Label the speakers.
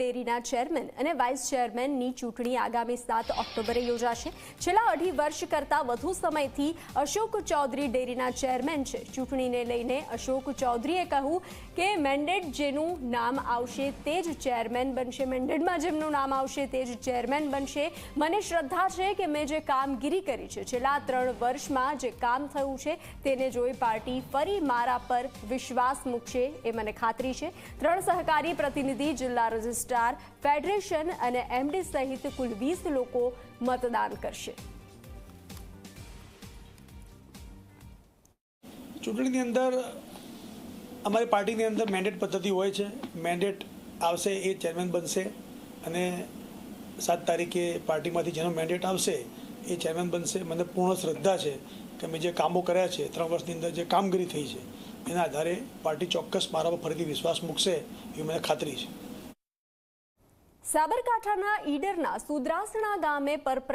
Speaker 1: ડેરીના ચેરમેન અને વાઇસ ચેરમેનની ચૂંટણી આગામી સાત ઓક્ટોબરે યોજાશે. છેલ્લા અઢી વર્ષ કરતાં વધુ સમયથી અશોક ચૌધરી ડેરીના ચેરમેન છે. ચૂંટણીને લઈને અશોક ચૌધરીએ કહ્યું કે મેન્ડેટ જેનું નામ આવશે તે જ ચેરમેન બનશે. મેન્ડેટમાં જેમનું નામ આવશે તે જ ચેરમેન બનશે. મને શ્રદ્ધા છે કે મેં જે કામગીરી કરી છે, છેલ્લા ત્રણ વર્ષમાં જે કામ થયું છે તેને જોઈ પાર્ટી ફરી મારા પર વિશ્વાસ મૂકશે એ મને ખાતરી છે. ત્રણ સહકારી પ્રતિનિધિ જિલ્લા રજિસ્ટ્રાર ફેડરેશન અને એમડી સહિત કુલ વીસ લોકો મતદાન કરશે.
Speaker 2: ચૂંટણીની અંદર અમારી પાર્ટીની અંદર મેન્ડેટ પદ્ધતિ હોય છે. મેન્ડેટ આવશે એ ચેરમેન બનશે અને સાત તારીખે પાર્ટીમાંથી જેનો મેન્ડેટ આવશે એ ચેરમેન બનશે. મને પૂર્ણ શ્રદ્ધા છે કે મેં જે કામો કર્યા છે, ત્રણ વર્ષની અંદર જે કામગીરી થઈ છે, એના આધારે પાર્ટી ચોક્કસ મારા પર ફરીથી વિશ્વાસ મૂકશે એવી મને ખાતરી છે.
Speaker 1: સાબરકાંઠાના ઈડરના સુદ્રાસણા ગામે પરપ્રા